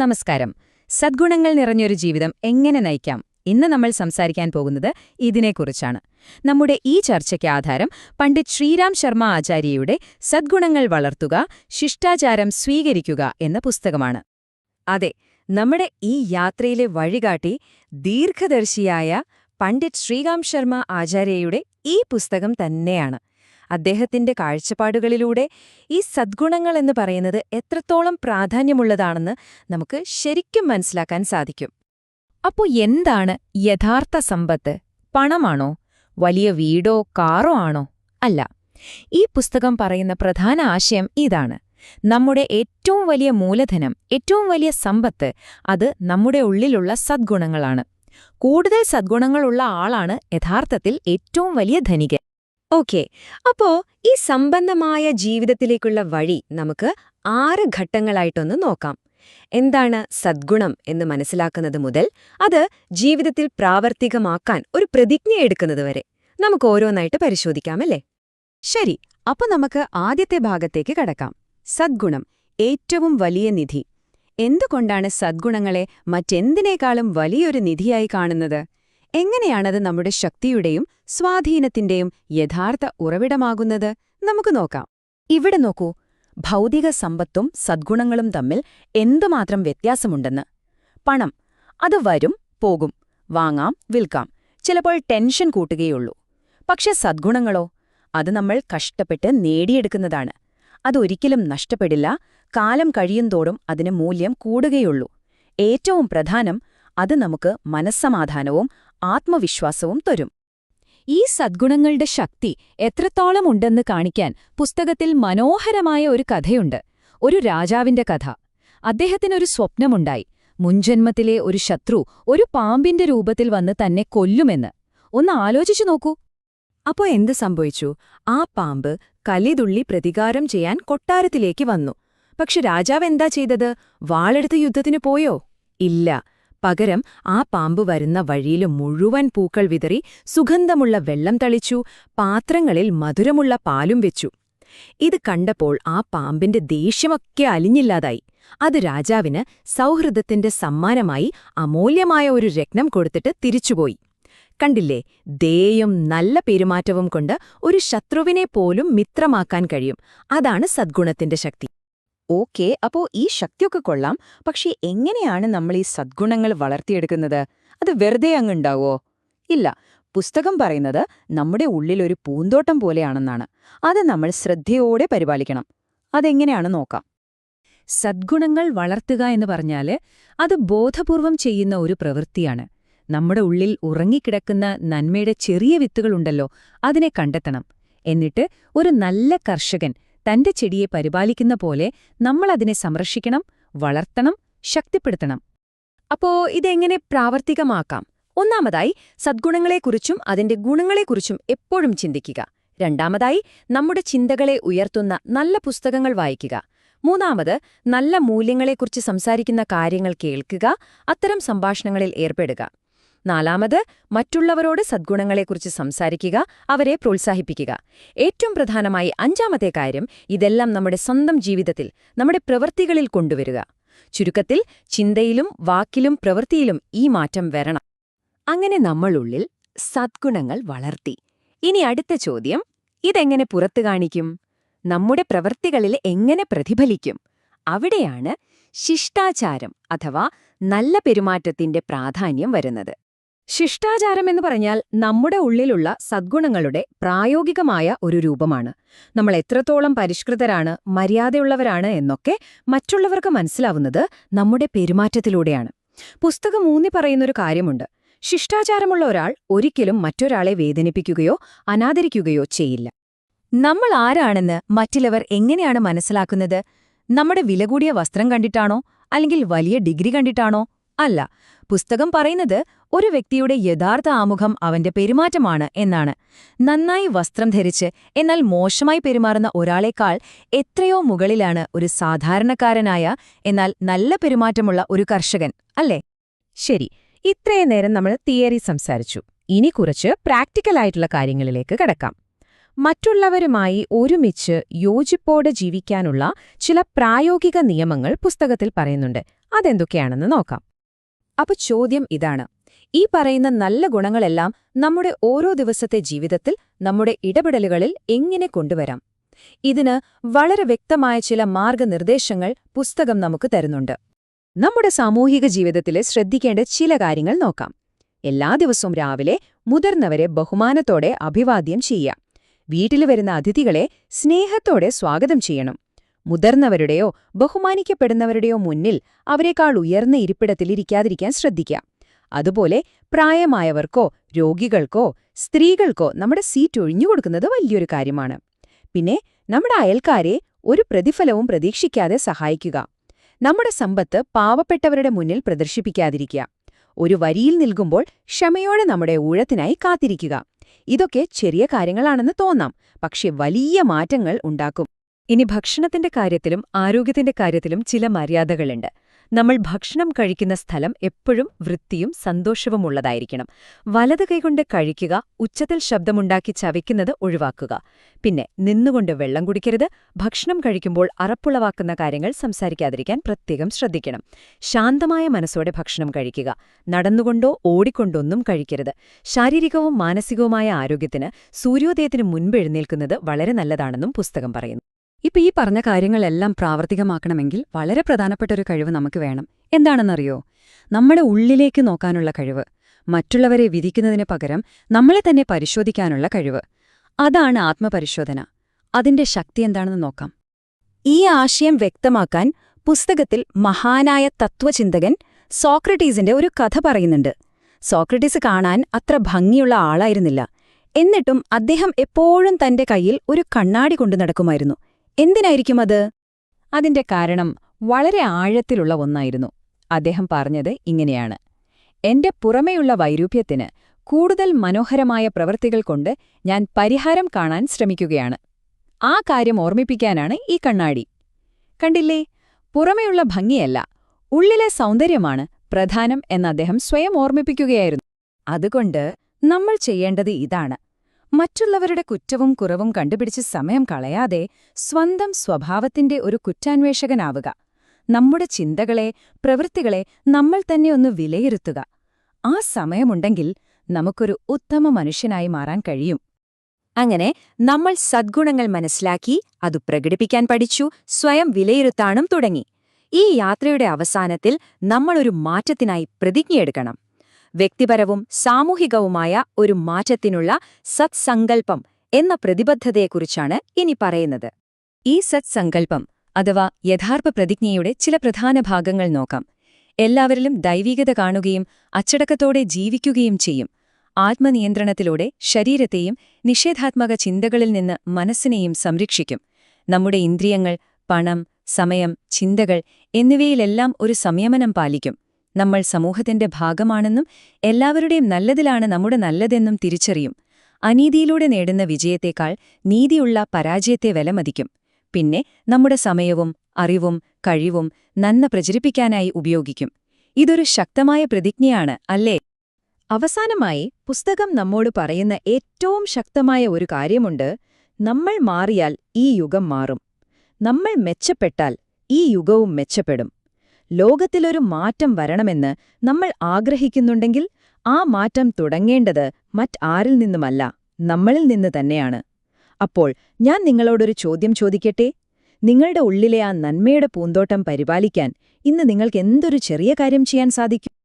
നമസ്കാരം. സദ്ഗുണങ്ങൾ നിറഞ്ഞൊരു ജീവിതം എങ്ങനെ നയിക്കാം? ഇന്ന് നമ്മൾ സംസാരിക്കാൻ പോകുന്നത് ഇതിനെക്കുറിച്ചാണ്. നമ്മുടെ ഈ ചർച്ചയ്ക്ക് ആധാരം പണ്ഡിറ്റ് ശ്രീരാം ശർമ്മ ആചാര്യയുടെ സദ്ഗുണങ്ങൾ വളർത്തുക ശിഷ്ടാചാരം സ്വീകരിക്കുക എന്ന പുസ്തകമാണ്. അതെ നമ്മുടെ ഈ യാത്രയിലെ വഴികാട്ടി ദീർഘദർശിയായ പണ്ഡിറ്റ് ശ്രീകാം ശർമ്മ ആചാര്യയുടെ ഈ പുസ്തകം തന്നെയാണ്. അദ്ദേഹത്തിന്റെ കാഴ്ചപ്പാടുകളിലൂടെ ഈ സദ്ഗുണങ്ങൾ എന്ന് പറയുന്നത് എത്രത്തോളം പ്രാധാന്യമുള്ളതാണെന്ന് നമുക്ക് ശരിക്കും മനസ്സിലാക്കാൻ സാധിക്കും. അപ്പോൾ എന്താണ് യഥാർത്ഥ സമ്പത്ത്? പണമാണോ? വലിയ വീടോ കാറോ ആണോ? അല്ല. ഈ പുസ്തകം പറയുന്ന പ്രധാന ആശയം ഇതാണ്. നമ്മുടെ ഏറ്റവും വലിയ മൂലധനം ഏറ്റവും വലിയ സമ്പത്ത് അത് നമ്മുടെ ഉള്ളിലുള്ള സദ്ഗുണങ്ങളാണ്. കൂടുതൽ സദ്ഗുണങ്ങളുള്ള ആളാണ് യഥാർത്ഥത്തിൽ ഏറ്റവും വലിയ ധനികൻ. ഓക്കെ. അപ്പോ ഈ സമ്പന്നമായ ജീവിതത്തിലേക്കുള്ള വഴി നമുക്ക് ആറ് ഘട്ടങ്ങളായിട്ടൊന്ന് നോക്കാം. എന്താണ് സദ്ഗുണം എന്ന് മനസ്സിലാക്കുന്നത് മുതൽ അത് ജീവിതത്തിൽ പ്രാവർത്തികമാക്കാൻ ഒരു പ്രതിജ്ഞ എടുക്കുന്നത് വരെ. നമുക്ക് ഓരോന്നായിട്ട് പരിശോധിക്കാമല്ലേ? ശരി അപ്പൊ നമുക്ക് ആദ്യത്തെ ഭാഗത്തേക്ക് കടക്കാം. സദ്ഗുണം ഏറ്റവും വലിയ നിധി. എന്തുകൊണ്ടാണ് സദ്ഗുണങ്ങളെ മറ്റെന്തിനേക്കാളും വലിയൊരു നിധിയായി കാണുന്നത്? എങ്ങനെയാണത് നമ്മുടെ ശക്തിയുടെയും സ്വാധീനത്തിന്റെയും യഥാർത്ഥ ഉറവിടമാകുന്നത്? നമുക്ക് നോക്കാം. ഇവിടെ നോക്കൂ. ഭൗതിക സമ്പത്തും സദ്ഗുണങ്ങളും തമ്മിൽ എന്തുമാത്രം വ്യത്യാസമുണ്ടെന്ന്. പണം. അത് വരും പോകും. വാങ്ങാം വിൽക്കാം. ചിലപ്പോൾ ടെൻഷൻ കൂട്ടുകയുള്ളൂ. പക്ഷെ സദ്ഗുണങ്ങളോ? അത് നമ്മൾ കഷ്ടപ്പെട്ട് നേടിയെടുക്കുന്നതാണ്. അതൊരിക്കലും നഷ്ടപ്പെടില്ല. കാലം കഴിയുന്തോറും അതിന് മൂല്യം കൂടുകയുള്ളൂ. ഏറ്റവും പ്രധാനം അത് നമുക്ക് മനസ്സമാധാനവും ആത്മവിശ്വാസവും തരും. ഈ സദ്ഗുണങ്ങളുടെ ശക്തി എത്രത്തോളം ഉണ്ടെന്ന് കാണിക്കാൻ പുസ്തകത്തിൽ മനോഹരമായ ഒരു കഥയുണ്ട്. ഒരു രാജാവിന്റെ കഥ. അദ്ദേഹത്തിനൊരു സ്വപ്നമുണ്ടായി. മുൻജന്മത്തിലെ ഒരു ശത്രു ഒരു പാമ്പിന്റെ രൂപത്തിൽ വന്ന് തന്നെ കൊല്ലുമെന്ന്. ഒന്ന് ആലോചിച്ചു നോക്കൂ. അപ്പോ എന്ത് സംഭവിച്ചു? ആ പാമ്പ് കലിതുള്ളി പ്രതികാരം ചെയ്യാൻ കൊട്ടാരത്തിലേക്ക് വന്നു. പക്ഷെ രാജാവ് എന്താ ചെയ്തത്? വാളെടുത്ത് യുദ്ധത്തിന് പോയോ? ഇല്ല. പകരം ആ പാമ്പ് വരുന്ന വഴിയിൽ മുഴുവൻ പൂക്കൾ വിതറി സുഗന്ധമുള്ള വെള്ളം തളിച്ചു പാത്രങ്ങളിൽ മധുരമുള്ള പാലും വെച്ചു. ഇത് കണ്ടപ്പോൾ ആ പാമ്പിന്റെ ദേഷ്യമൊക്കെ അലിഞ്ഞില്ലാതായി. അത് രാജാവിന് സൗഹൃദത്തിന്റെ സമ്മാനമായി അമൂല്യമായ ഒരു രത്നം കൊടുത്തിട്ട് തിരിച്ചുപോയി. കണ്ടില്ലേ ദേയും നല്ല പെരുമാറ്റവും കൊണ്ട് ഒരു ശത്രുവിനെ പോലും മിത്രമാക്കാൻ കഴിയും. അതാണ് സദ്ഗുണത്തിന്റെ ശക്തി. ഓക്കെ അപ്പോൾ ഈ ശക്തിയൊക്കെ കൊള്ളാം. പക്ഷേ എങ്ങനെയാണ് നമ്മൾ ഈ സദ്ഗുണങ്ങൾ വളർത്തിയെടുക്കുന്നത്? അത് വെറുതെ അങ്ങുണ്ടാവോ ഇല്ല. പുസ്തകം പറയുന്നത് നമ്മുടെ ഉള്ളിലൊരു പൂന്തോട്ടം പോലെയാണെന്നാണ്. അത് നമ്മൾ ശ്രദ്ധയോടെ പരിപാലിക്കണം. അതെങ്ങനെയാണ് നോക്കാം. സദ്ഗുണങ്ങൾ വളർത്തുക എന്ന് പറഞ്ഞാൽ അത് ബോധപൂർവം ചെയ്യുന്ന ഒരു പ്രവൃത്തിയാണ്. നമ്മുടെ ഉള്ളിൽ ഉറങ്ങിക്കിടക്കുന്ന നന്മയുടെ ചെറിയ വിത്തുകളുണ്ടല്ലോ അതിനെ കണ്ടെത്തണം. എന്നിട്ട് ഒരു നല്ല കർഷകൻ തന്റെ ചെടിയെ പരിപാലിക്കുന്ന പോലെ നമ്മൾ അതിനെ സംരക്ഷിക്കണം വളർത്തണം ശക്തിപ്പെടുത്തണം. അപ്പോ ഇതെങ്ങനെ പ്രാവർത്തികമാക്കാം? ഒന്നാമതായി സദ്ഗുണങ്ങളെക്കുറിച്ചും അതിന്റെ ഗുണങ്ങളെക്കുറിച്ചും എപ്പോഴും ചിന്തിക്കുക. രണ്ടാമതായി നമ്മുടെ ചിന്തകളെ ഉയർത്തുന്ന നല്ല പുസ്തകങ്ങൾ വായിക്കുക. മൂന്നാമത് നല്ല മൂല്യങ്ങളെക്കുറിച്ച് സംസാരിക്കുന്ന കാര്യങ്ങൾ കേൾക്കുക അത്തരം സംഭാഷണങ്ങളിൽ ഏർപ്പെടുക. നാലാമത് മറ്റുള്ളവരോട് സദ്ഗുണങ്ങളെക്കുറിച്ച് സംസാരിക്കുക അവരെ പ്രോത്സാഹിപ്പിക്കുക. ഏറ്റവും പ്രധാനമായി അഞ്ചാമത്തെ കാര്യം ഇതെല്ലാം നമ്മുടെ സ്വന്തം ജീവിതത്തിൽ നമ്മുടെ പ്രവൃത്തികളിൽ കൊണ്ടുവരിക. ചുരുക്കത്തിൽ ചിന്തയിലും വാക്കിലും പ്രവൃത്തിയിലും ഈ മാറ്റം വരണം. അങ്ങനെ നമ്മളുള്ളിൽ സദ്ഗുണങ്ങൾ വളർത്തി. ഇനി അടുത്ത ചോദ്യം ഇതെങ്ങനെ പുറത്തു കാണിക്കും? നമ്മുടെ പ്രവൃത്തികളിൽ എങ്ങനെ പ്രതിഫലിക്കും? അവിടെയാണ് ശിഷ്ടാചാരം അഥവാ നല്ല പെരുമാറ്റത്തിന്റെ പ്രാധാന്യം വരുന്നത്. ശിഷ്ടാചാരം എന്ന് പറഞ്ഞാൽ നമ്മുടെ ഉള്ളിലുള്ള സദ്ഗുണങ്ങളുടെ പ്രായോഗികമായ ഒരു രൂപമാണ്. നമ്മൾ എത്രത്തോളം പരിഷ്കൃതരാണ് മര്യാദയുള്ളവരാണ് എന്നൊക്കെ മറ്റുള്ളവർക്ക് മനസ്സിലാവുന്നത് നമ്മുടെ പെരുമാറ്റത്തിലൂടെയാണ്. പുസ്തകം ഊന്നി പറയുന്നൊരു കാര്യമുണ്ട്. ശിഷ്ടാചാരമുള്ള ഒരാൾ ഒരിക്കലും മറ്റൊരാളെ വേദനിപ്പിക്കുകയോ അനാദരിക്കുകയോ ചെയ്യില്ല. നമ്മൾ ആരാണെന്ന് മറ്റുള്ളവർ എങ്ങനെയാണ് മനസ്സിലാക്കുന്നത്? നമ്മുടെ വില വസ്ത്രം കണ്ടിട്ടാണോ? അല്ലെങ്കിൽ വലിയ ഡിഗ്രി കണ്ടിട്ടാണോ? അല്ല. പുസ്തകം പറയുന്നത് ഒരു വ്യക്തിയുടെ യഥാർത്ഥ ആമുഖം അവന്റെ പെരുമാറ്റമാണ് എന്നാണ്. നന്നായി വസ്ത്രം ധരിച്ച് എന്നാൽ മോശമായി പെരുമാറുന്ന ഒരാളേക്കാൾ എത്രയോ മുകളിലാണ് ഒരു സാധാരണക്കാരനായ എന്നാൽ നല്ല പെരുമാറ്റമുള്ള ഒരു കർഷകൻ അല്ലേ? ശരി ഇത്രയും നേരം നമ്മൾ തിയറി സംസാരിച്ചു. ഇനി കുറച്ച് പ്രാക്ടിക്കലായിട്ടുള്ള കാര്യങ്ങളിലേക്ക് കടക്കാം. മറ്റുള്ളവരുമായി ഒരുമിച്ച് യോജിപ്പോടെ ജീവിക്കാനുള്ള ചില പ്രായോഗിക നിയമങ്ങൾ പുസ്തകത്തിൽ പറയുന്നുണ്ട്. അതെന്തൊക്കെയാണെന്ന് നോക്കാം. അപ്പൊ ചോദ്യം ഇതാണ്. ഈ പറയുന്ന നല്ല ഗുണങ്ങളെല്ലാം നമ്മുടെ ഓരോ ദിവസത്തെ ജീവിതത്തിൽ നമ്മുടെ ഇടപെടലുകളിൽ എങ്ങനെ കൊണ്ടുവരാം? ഇതിന് വളരെ വ്യക്തമായ ചില മാർഗനിർദ്ദേശങ്ങൾ പുസ്തകം നമുക്ക് തരുന്നുണ്ട്. നമ്മുടെ സാമൂഹിക ജീവിതത്തിലെ ശ്രദ്ധിക്കേണ്ട ചില കാര്യങ്ങൾ നോക്കാം. എല്ലാ ദിവസവും രാവിലെ മുതിർന്നവരെ ബഹുമാനത്തോടെ അഭിവാദ്യം ചെയ്യാം വീട്ടിൽ വരുന്ന അതിഥികളെ സ്നേഹത്തോടെ സ്വാഗതം ചെയ്യണം. മുതിർന്നവരുടെയോ ബഹുമാനിക്കപ്പെടുന്നവരുടെയോ മുന്നിൽ അവരെക്കാൾ ഉയർന്ന ഇരിപ്പിടത്തിലിരിക്കാതിരിക്കാൻ ശ്രദ്ധിക്കാം അതുപോലെ പ്രായമായവർക്കോ രോഗികൾക്കോ സ്ത്രീകൾക്കോ നമ്മുടെ സീറ്റ് ഒഴിഞ്ഞുകൊടുക്കുന്നത് വലിയൊരു കാര്യമാണ്. പിന്നെ നമ്മുടെ അയൽക്കാരെ ഒരു പ്രതിഫലവും പ്രതീക്ഷിക്കാതെ സഹായിക്കുക. നമ്മുടെ സമ്പത്ത് പാവപ്പെട്ടവരുടെ മുന്നിൽ പ്രദർശിപ്പിക്കാതിരിക്കുക. ഒരു വരിയിൽ നിൽക്കുമ്പോൾ ക്ഷമയോടെ നമ്മുടെ ഊഴത്തിനായി കാത്തിരിക്കുക. ഇതൊക്കെ ചെറിയ കാര്യങ്ങളാണെന്ന് തോന്നാം. പക്ഷെ വലിയ മാറ്റങ്ങൾ ഉണ്ടാക്കും. ഇനി ഭക്ഷണത്തിന്റെ കാര്യത്തിലും ആരോഗ്യത്തിന്റെ കാര്യത്തിലും ചില മര്യാദകളുണ്ട്. നമ്മൾ ഭക്ഷണം കഴിക്കുന്ന സ്ഥലം എപ്പോഴും വൃത്തിയും സന്തോഷവുമുള്ളതായിരിക്കണം വലത് കൈകൊണ്ട് കഴിക്കുക ഉച്ചത്തിൽ ശബ്ദമുണ്ടാക്കി ചവയ്ക്കുന്നത് ഒഴിവാക്കുക. പിന്നെ നിന്നുകൊണ്ട് വെള്ളം കുടിക്കരുത്. ഭക്ഷണം കഴിക്കുമ്പോൾ അറപ്പുളവാക്കുന്ന കാര്യങ്ങൾ സംസാരിക്കാതിരിക്കാൻ പ്രത്യേകം ശ്രദ്ധിക്കണം. ശാന്തമായ മനസ്സോടെ ഭക്ഷണം കഴിക്കുക. നടന്നുകൊണ്ടോ ഓടിക്കൊണ്ടൊന്നും കഴിക്കരുത്. ശാരീരികവും മാനസികവുമായ ആരോഗ്യത്തിന് സൂര്യോദയത്തിന് മുൻപെഴുന്നേൽക്കുന്നത് വളരെ നല്ലതാണെന്നും പുസ്തകം പറയുന്നു. ഇപ്പൊ ഈ പറഞ്ഞ കാര്യങ്ങളെല്ലാം പ്രാവർത്തികമാക്കണമെങ്കിൽ വളരെ പ്രധാനപ്പെട്ട ഒരു കഴിവ് നമുക്ക് വേണം. എന്താണെന്നറിയോ? നമ്മുടെ ഉള്ളിലേക്ക് നോക്കാനുള്ള കഴിവ് മറ്റുള്ളവരെ വിധിക്കുന്നതിന് പകരം നമ്മളെ തന്നെ പരിശോധിക്കാനുള്ള കഴിവ്. അതാണ് ആത്മപരിശോധന. അതിന്റെ ശക്തി എന്താണെന്ന് നോക്കാം. ഈ ആശയം വ്യക്തമാക്കാൻ പുസ്തകത്തിൽ മഹാനായ തത്വചിന്തകൻ സോക്രട്ടീസിന്റെ ഒരു കഥ പറയുന്നുണ്ട്. സോക്രട്ടീസ് കാണാൻ അത്ര ഭംഗിയുള്ള ആളായിരുന്നില്ല. എന്നിട്ടും അദ്ദേഹം എപ്പോഴും തന്റെ കയ്യിൽ ഒരു കണ്ണാടി കൊണ്ടു നടക്കുമായിരുന്നു. എന്തിനായിരിക്കും അത്? അതിന്റെ കാരണം വളരെ ആഴത്തിലുള്ള ഒന്നായിരുന്നു. അദ്ദേഹം പറഞ്ഞത് ഇങ്ങനെയാണ്. എന്റെ പുറമേയുള്ള വൈരൂപ്യത്തിന് കൂടുതൽ മനോഹരമായ പ്രവൃത്തികൾ കൊണ്ട് ഞാൻ പരിഹാരം കാണാൻ ശ്രമിക്കുകയാണ്. ആ കാര്യം ഓർമ്മിപ്പിക്കാനാണ് ഈ കണ്ണാടി. കണ്ടില്ലേ? പുറമേയുള്ള ഭംഗിയല്ല ഉള്ളിലെ സൗന്ദര്യമാണ് പ്രധാനം എന്ന് അദ്ദേഹം സ്വയം ഓർമ്മിപ്പിക്കുകയായിരുന്നു. അതുകൊണ്ട് നമ്മൾ ചെയ്യേണ്ടത് ഇതാണ്. മറ്റുള്ളവരുടെ കുറ്റവും കുറവും കണ്ടുപിടിച്ച് സമയം കളയാതെ സ്വന്തം സ്വഭാവത്തിന്റെ ഒരു കുറ്റാന്വേഷകനാവുക. നമ്മുടെ ചിന്തകളെ പ്രവൃത്തികളെ നമ്മൾ തന്നെ ഒന്ന് വിലയിരുത്തുക. ആ സമയമുണ്ടെങ്കിൽ നമുക്കൊരു ഉത്തമ മനുഷ്യനായി മാറാൻ കഴിയും. അങ്ങനെ നമ്മൾ സദ്ഗുണങ്ങൾ മനസ്സിലാക്കി അത് പ്രകടിപ്പിക്കാൻ പഠിച്ചു സ്വയം വിലയിരുത്താനും തുടങ്ങി. ഈ യാത്രയുടെ അവസാനത്തിൽ നമ്മളൊരു മാറ്റത്തിനായി പ്രതിജ്ഞയെടുക്കണം. വ്യക്തിപരവും സാമൂഹികവുമായ ഒരു മാറ്റത്തിനുള്ള സത്സങ്കൽപ്പം എന്ന പ്രതിബദ്ധതയെക്കുറിച്ചാണ് ഇനി പറയുന്നത്. ഈ സത്സങ്കൽപ്പം അഥവാ യഥാർത്ഥ പ്രതിജ്ഞയുടെ ചില പ്രധാന ഭാഗങ്ങൾ നോക്കാം. എല്ലാവരിലും ദൈവികത കാണുകയും അച്ചടക്കത്തോടെ ജീവിക്കുകയും ചെയ്യും. ആത്മനിയന്ത്രണത്തിലൂടെ ശരീരത്തെയും നിഷേധാത്മക ചിന്തകളിൽ നിന്ന് മനസ്സിനെയും സംരക്ഷിക്കും. നമ്മുടെ ഇന്ദ്രിയങ്ങൾ പണം സമയം ചിന്തകൾ എന്നിവയിലെല്ലാം ഒരു സംയമനം പാലിക്കും. നമ്മൾ സമൂഹത്തിന്റെ ഭാഗമാണെന്നും എല്ലാവരുടെയും നല്ലതിലാണ് നമ്മുടെ നല്ലതെന്നും തിരിച്ചറിയും. അനീതിയിലൂടെ നേടുന്ന വിജയത്തേക്കാൾ നീതിയുള്ള പരാജയത്തെ വിലമതിക്കും. പിന്നെ നമ്മുടെ സമയവും അറിവും കഴിവും നന്ന പ്രചരിപ്പിക്കാനായി ഉപയോഗിക്കും. ഇതൊരു ശക്തമായ പ്രതിജ്ഞയാണ് അല്ലേ? അവസാനമായി പുസ്തകം നമ്മോട് പറയുന്ന ഏറ്റവും ശക്തമായ ഒരു കാര്യമുണ്ട് നമ്മൾ മാറിയാൽ ഈ യുഗം മാറും. നമ്മൾ മെച്ചപ്പെട്ടാൽ ഈ യുഗവും മെച്ചപ്പെടും. ലോകത്തിലൊരു മാറ്റം വരണമെന്ന് നമ്മൾ ആഗ്രഹിക്കുന്നുണ്ടെങ്കിൽ ആ മാറ്റം തുടങ്ങേണ്ടത് മറ്റാരിൽ നിന്നുമല്ല നമ്മളിൽ നിന്ന് തന്നെയാണ്. അപ്പോൾ ഞാൻ നിങ്ങളോടൊരു ചോദ്യം ചോദിക്കട്ടെ? നിങ്ങളുടെ ഉള്ളിലെ ആ നന്മയുടെ പൂന്തോട്ടം പരിപാലിക്കാൻ ഇന്ന് നിങ്ങൾക്ക് എന്തൊരു ചെറിയ കാര്യം ചെയ്യാൻ സാധിക്കും?